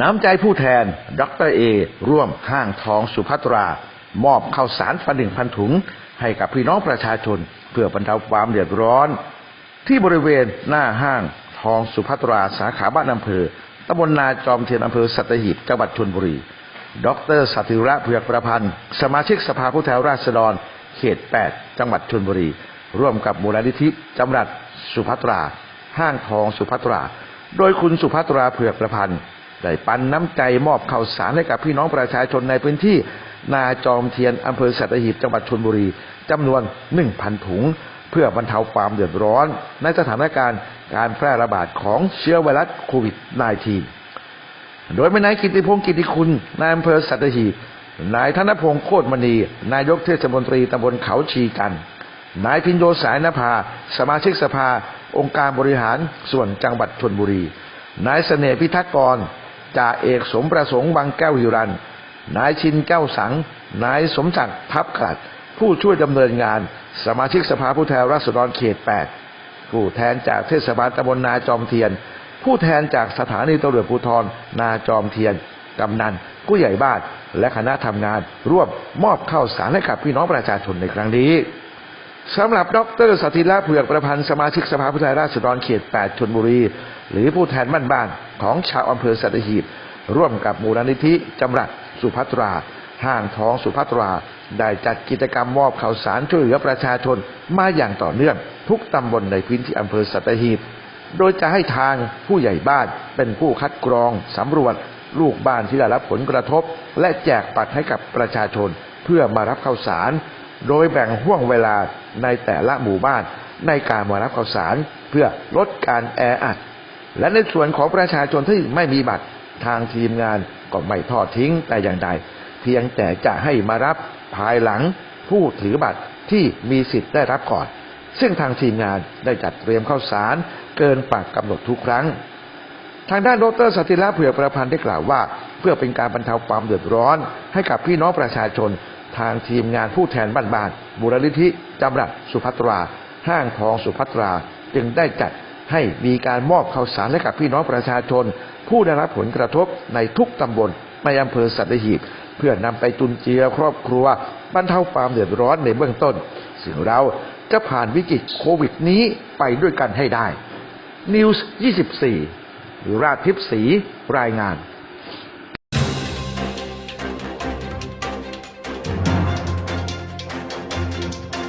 น้ำใจผู้แทนดรเอ ร่วมห้างทองสุภัตรา มอบข้าวสารพันหนึ่งพันถุง ให้กับพี่น้องประชาชน เพื่อบรรเทาความเดือดร้อน ที่บริเวณหน้าห้างทองสุภัตราสาขาบ้านอำเภอตำบลนาจอมเทียนอำเภอสัตหีบจังหวัดชลบุรี ดรสัติระเผือกประพันธ์ สมาชิกสภาผู้แทนราษฎร เขต 8 จังหวัดชลบุรี ร่วมกับมูลนิธิจำรัดสุภัตรา ห้างทองสุภัตรา โดยคุณสุภัตราเผือกประพันธ์ ได้ปันน้ำใจมอบข้าวสารให้กับพี่น้องประชาชนในพื้นที่นาจอมเทียนอำเภอสัตหีบจังหวัดชลบุรีจำนวน 1,000 ถุง เพื่อบรรเทาความเดือดร้อน ในสถานการณ์การแพร่ระบาดของเชื้อไวรัสโควิด -19 โดยแม่นายกิติพงศ์กิติคุณนายอำเภอสัตหีบนายธนพงศ์โคตรมณี นายกเทศมนตรีตำบลเขาชีกัน นายพินโยสายนภา สมาชิกสภา องค์การบริหารส่วนจังหวัดชนบุรี นายเสน่ห์พิทักษ์กร จ่าเอกสมประสงค์บางแก้วหิรัน นายชินแก้วสัง นายสมศักดิ์ทับกลัด ผู้ช่วยดำเนินงาน สมาชิกสภาผู้แทนราษฎรเขต 8 ผู้แทนจากเทศบาลตำบลนาจอมเทียน ผู้แทนจากสถานีตำรวจภูธรนาจอมเทียน กำนัน ผู้ใหญ่บ้าน และคณะทำงาน ร่วมมอบข้าวสารให้กับพี่น้องประชาชนในครั้งนี้ สำหรับดรสถิระเผือกประพันธ์สมาชิกสภาผู้แทนราษฎรเขต 8 ชนบุรี หรือผู้แทนบ้านบ้านๆของชาวอำเภอสัตหีบ ร่วมกับมูลนิธิจำรัดสุภัตรา ห้างท้องสุภัตรา ได้จัดกิจกรรมมอบข่าวสารช่วยเหลือประชาชนมาอย่างต่อเนื่องทุกตำบลในพื้นที่อำเภอสัตหีบ โดยจะให้ทางผู้ใหญ่บ้านเป็นผู้คัดกรองสำรวจลูกบ้านที่ได้รับผลกระทบ และแจกปัดให้กับประชาชนเพื่อมารับข้าวสาร โดยแบ่งห่วงเวลาในแต่ละหมู่บ้านในการมารับข้าวสารเพื่อลดการแออัด และในส่วนของประชาชนที่ไม่มีบัตรทางทีมงานก็ไม่ทอดทิ้งแต่อย่างใด เพียงแต่จะให้มารับภายหลังผู้ถือบัตรที่มีสิทธิ์ได้รับก่อน ซึ่งทางทีมงานได้จัดเตรียมข้าวสารเกินปากกำหนดทุกครั้ง ทางด้านดรสติระเผื่อประพันธ์ได้กล่าวว่า เพื่อเป็นการบรรเทาความเดือดร้อนให้กับพี่น้องประชาชน ทางทีมงานผู้แทนบ้านๆมูลนิธิจำรัดสุภัตรา ห้างทองสุภัตรา จึงได้จัดให้มีการมอบข้าวสารให้กับพี่น้องประชาชน ผู้ได้รับผลกระทบในทุกตำบลในอำเภอสัตหีบ เพื่อนำไปจุนเจือครอบครัวบรรเทาความเดือดร้อนในเบื้องต้นซึ่งเราจะผ่านวิกฤตโควิดนี้ไปด้วยกันให้ได้ News 24 หรือราชทิพย์ศรีรายงาน